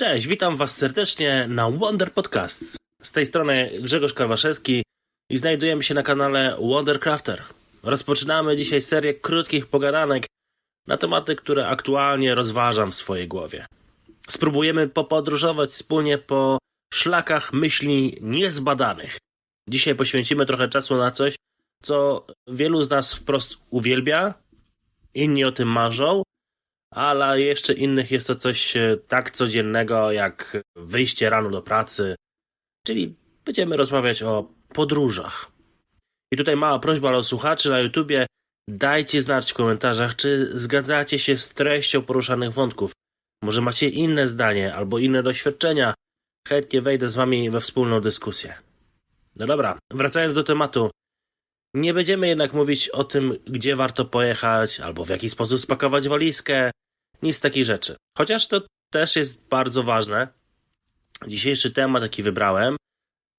Cześć, witam Was serdecznie na Wonder Podcast. Z tej strony Grzegorz Karwaszewski i znajdujemy się na kanale Wondercrafter. Rozpoczynamy dzisiaj serię krótkich pogadanek na tematy, które aktualnie rozważam w swojej głowie. Spróbujemy popodróżować wspólnie po szlakach myśli niezbadanych. Dzisiaj poświęcimy trochę czasu na coś, co wielu z nas wprost uwielbia, inni o tym marzą, ale jeszcze innych jest to coś e, tak codziennego jak wyjście rano do pracy, czyli będziemy rozmawiać o podróżach. I tutaj mała prośba do słuchaczy na YouTubie, dajcie znać w komentarzach, czy zgadzacie się z treścią poruszanych wątków. Może macie inne zdanie albo inne doświadczenia. Chętnie wejdę z wami we wspólną dyskusję. No dobra, wracając do tematu. Nie będziemy jednak mówić o tym, gdzie warto pojechać, albo w jaki sposób spakować walizkę, nic z takich rzeczy. Chociaż to też jest bardzo ważne. Dzisiejszy temat, jaki wybrałem,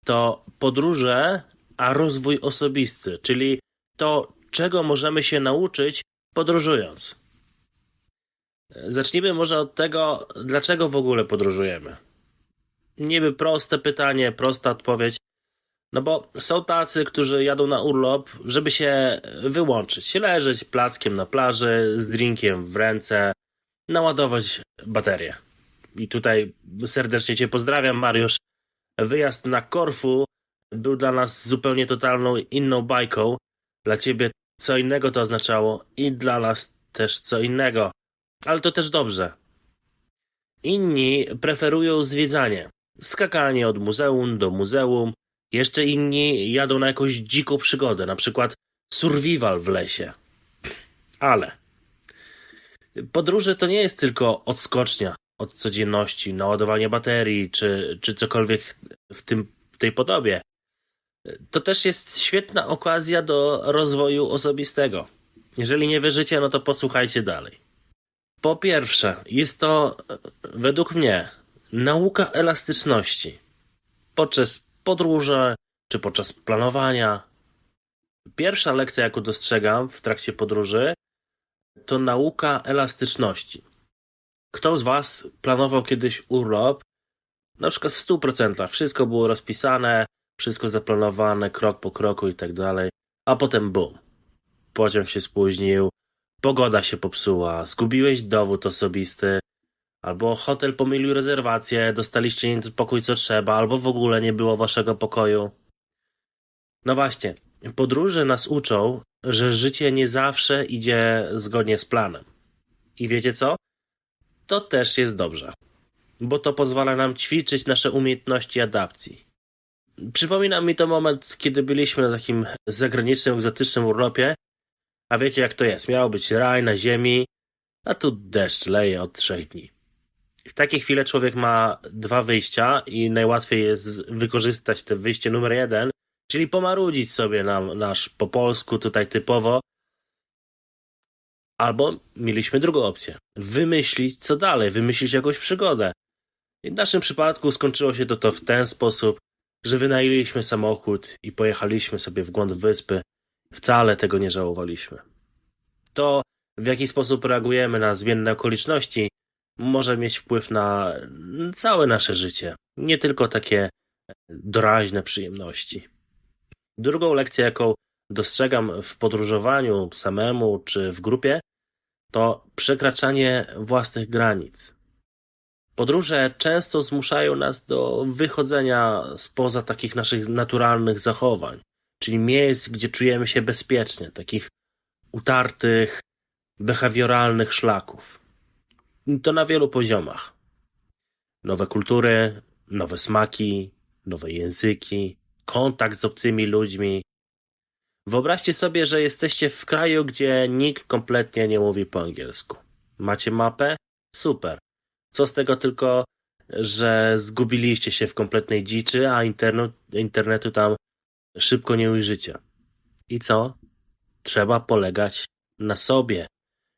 to podróże, a rozwój osobisty, czyli to, czego możemy się nauczyć podróżując. Zacznijmy może od tego, dlaczego w ogóle podróżujemy. Niby proste pytanie, prosta odpowiedź. No bo są tacy, którzy jadą na urlop, żeby się wyłączyć, leżeć plackiem na plaży, z drinkiem w ręce, naładować baterię. I tutaj serdecznie Cię pozdrawiam, Mariusz. Wyjazd na Korfu był dla nas zupełnie totalną inną bajką. Dla Ciebie co innego to oznaczało i dla nas też co innego. Ale to też dobrze. Inni preferują zwiedzanie. Skakanie od muzeum do muzeum. Jeszcze inni jadą na jakąś dziką przygodę, na przykład survival w lesie. Ale podróże to nie jest tylko odskocznia od codzienności, naładowanie baterii czy, czy cokolwiek w, tym, w tej podobie. To też jest świetna okazja do rozwoju osobistego. Jeżeli nie wierzycie, no to posłuchajcie dalej. Po pierwsze, jest to według mnie nauka elastyczności podczas podróży czy podczas planowania. Pierwsza lekcja, jaką dostrzegam w trakcie podróży, to nauka elastyczności. Kto z Was planował kiedyś urlop? Na przykład w 100%. Wszystko było rozpisane, wszystko zaplanowane, krok po kroku i tak dalej. A potem bum. Pociąg się spóźnił, pogoda się popsuła, zgubiłeś dowód osobisty, albo hotel pomylił rezerwację, dostaliście nie ten pokój co trzeba, albo w ogóle nie było waszego pokoju. No właśnie, podróże nas uczą, że życie nie zawsze idzie zgodnie z planem. I wiecie co? To też jest dobrze, bo to pozwala nam ćwiczyć nasze umiejętności adaptacji. Przypomina mi to moment, kiedy byliśmy na takim zagranicznym, egzotycznym urlopie, a wiecie jak to jest, miało być raj na ziemi, a tu deszcz leje od trzech dni. W takiej chwili człowiek ma dwa wyjścia i najłatwiej jest wykorzystać te wyjście numer jeden, czyli pomarudzić sobie nam nasz po polsku tutaj typowo. Albo mieliśmy drugą opcję. Wymyślić co dalej, wymyślić jakąś przygodę. I w naszym przypadku skończyło się to, to w ten sposób, że wynajęliśmy samochód i pojechaliśmy sobie w głąb wyspy. Wcale tego nie żałowaliśmy. To, w jaki sposób reagujemy na zmienne okoliczności, może mieć wpływ na całe nasze życie, nie tylko takie doraźne przyjemności. Drugą lekcję, jaką dostrzegam w podróżowaniu samemu czy w grupie, to przekraczanie własnych granic. Podróże często zmuszają nas do wychodzenia spoza takich naszych naturalnych zachowań, czyli miejsc, gdzie czujemy się bezpiecznie, takich utartych, behawioralnych szlaków. I to na wielu poziomach. Nowe kultury, nowe smaki, nowe języki, kontakt z obcymi ludźmi. Wyobraźcie sobie, że jesteście w kraju, gdzie nikt kompletnie nie mówi po angielsku. Macie mapę? Super. Co z tego tylko, że zgubiliście się w kompletnej dziczy, a internet, internetu tam szybko nie ujrzycie. I co? Trzeba polegać na sobie,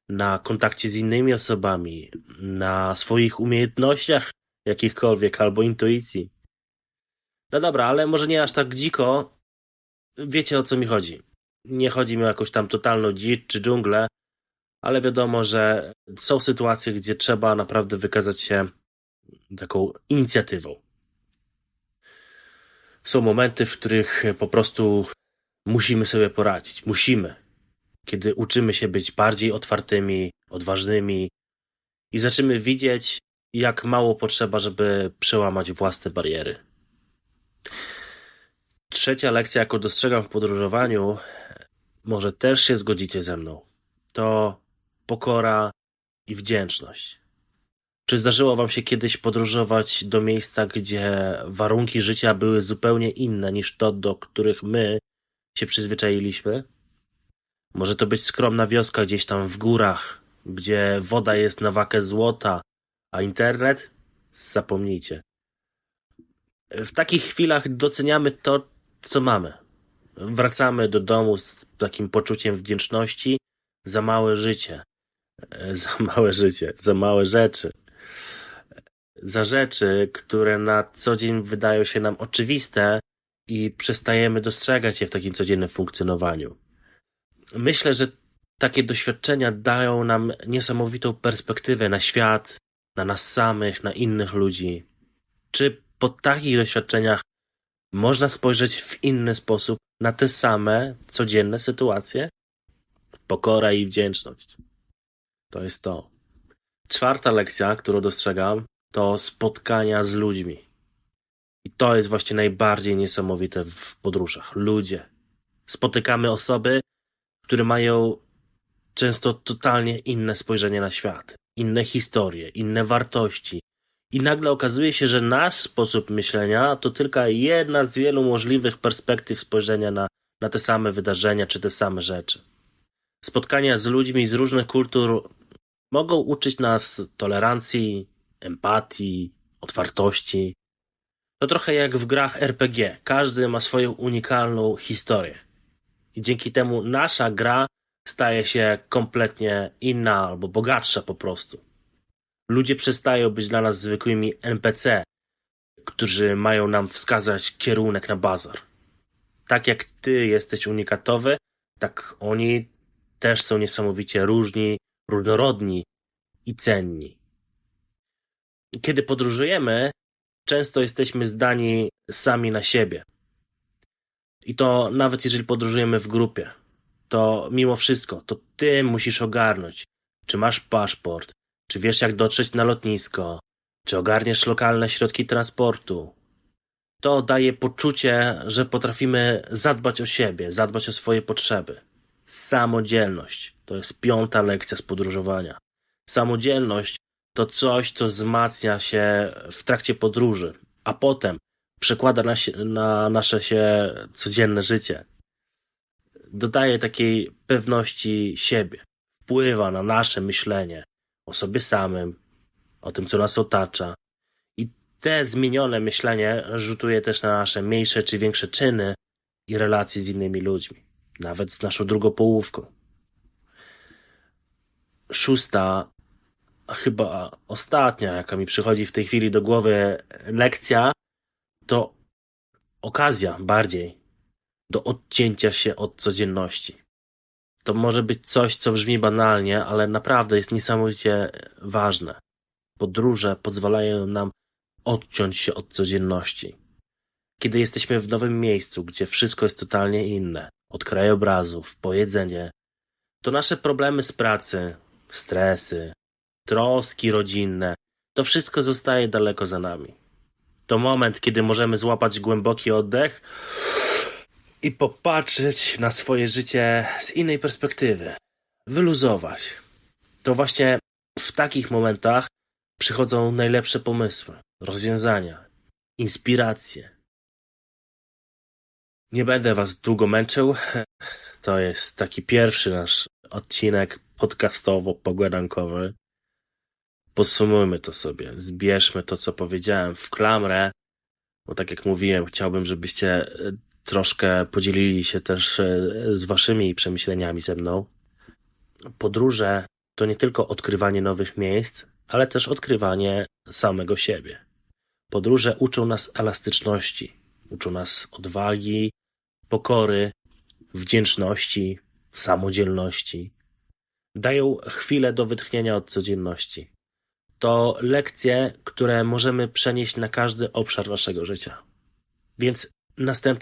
na kontakcie z innymi osobami, na swoich umiejętnościach jakichkolwiek albo intuicji. No dobra, ale może nie aż tak dziko. Wiecie o co mi chodzi. Nie chodzi mi o jakąś tam totalną dzicz czy dżunglę, ale wiadomo, że są sytuacje, gdzie trzeba naprawdę wykazać się taką inicjatywą. Są momenty, w których po prostu musimy sobie poradzić. Musimy. Kiedy uczymy się być bardziej otwartymi, odważnymi i zaczynamy widzieć, jak mało potrzeba, żeby przełamać własne bariery. Trzecia lekcja, jaką dostrzegam w podróżowaniu, może też się zgodzicie ze mną, to pokora i wdzięczność. Czy zdarzyło Wam się kiedyś podróżować do miejsca, gdzie warunki życia były zupełnie inne niż to, do których my się przyzwyczailiśmy? Może to być skromna wioska gdzieś tam w górach, gdzie woda jest na wakę złota, a internet? Zapomnijcie. W takich chwilach doceniamy to, co mamy. Wracamy do domu z takim poczuciem wdzięczności za małe życie. Za małe życie, za małe rzeczy. Za rzeczy, które na co dzień wydają się nam oczywiste i przestajemy dostrzegać je w takim codziennym funkcjonowaniu. Myślę, że takie doświadczenia dają nam niesamowitą perspektywę na świat, na nas samych, na innych ludzi. Czy po takich doświadczeniach można spojrzeć w inny sposób na te same codzienne sytuacje? Pokora i wdzięczność. To jest to. Czwarta lekcja, którą dostrzegam, to spotkania z ludźmi. I to jest właśnie najbardziej niesamowite w podróżach. Ludzie. Spotykamy osoby, które mają często totalnie inne spojrzenie na świat, inne historie, inne wartości. I nagle okazuje się, że nasz sposób myślenia to tylko jedna z wielu możliwych perspektyw spojrzenia na, na te same wydarzenia czy te same rzeczy. Spotkania z ludźmi z różnych kultur mogą uczyć nas tolerancji, empatii, otwartości. To trochę jak w grach RPG. Każdy ma swoją unikalną historię. I dzięki temu nasza gra staje się kompletnie inna albo bogatsza po prostu. Ludzie przestają być dla nas zwykłymi NPC, którzy mają nam wskazać kierunek na bazar. Tak jak ty jesteś unikatowy, tak oni też są niesamowicie różni, różnorodni i cenni. Kiedy podróżujemy, często jesteśmy zdani sami na siebie. I to nawet jeżeli podróżujemy w grupie, to mimo wszystko, to ty musisz ogarnąć, czy masz paszport, czy wiesz jak dotrzeć na lotnisko, czy ogarniesz lokalne środki transportu. To daje poczucie, że potrafimy zadbać o siebie, zadbać o swoje potrzeby. Samodzielność to jest piąta lekcja z podróżowania. Samodzielność to coś, co wzmacnia się w trakcie podróży, a potem przekłada na, na nasze się codzienne życie. Dodaje takiej pewności siebie, wpływa na nasze myślenie o sobie samym, o tym, co nas otacza. I te zmienione myślenie rzutuje też na nasze mniejsze czy większe czyny i relacje z innymi ludźmi, nawet z naszą drugą połówką. Szósta, chyba ostatnia, jaka mi przychodzi w tej chwili do głowy lekcja, to okazja bardziej do odcięcia się od codzienności. To może być coś, co brzmi banalnie, ale naprawdę jest niesamowicie ważne. Podróże pozwalają nam odciąć się od codzienności. Kiedy jesteśmy w nowym miejscu, gdzie wszystko jest totalnie inne, od krajobrazów, po jedzenie, to nasze problemy z pracy, stresy, troski rodzinne, to wszystko zostaje daleko za nami. To moment, kiedy możemy złapać głęboki oddech i popatrzeć na swoje życie z innej perspektywy. Wyluzować. To właśnie w takich momentach przychodzą najlepsze pomysły, rozwiązania, inspiracje. Nie będę Was długo męczył. To jest taki pierwszy nasz odcinek podcastowo-pogadankowy. Podsumujmy to sobie, zbierzmy to, co powiedziałem w klamrę, bo tak jak mówiłem, chciałbym, żebyście troszkę podzielili się też e, z waszymi przemyśleniami ze mną. Podróże to nie tylko odkrywanie nowych miejsc, ale też odkrywanie samego siebie. Podróże uczą nas elastyczności, uczą nas odwagi, pokory, wdzięczności, samodzielności. Dają chwilę do wytchnienia od codzienności. To lekcje, które możemy przenieść na każdy obszar naszego życia. Więc następne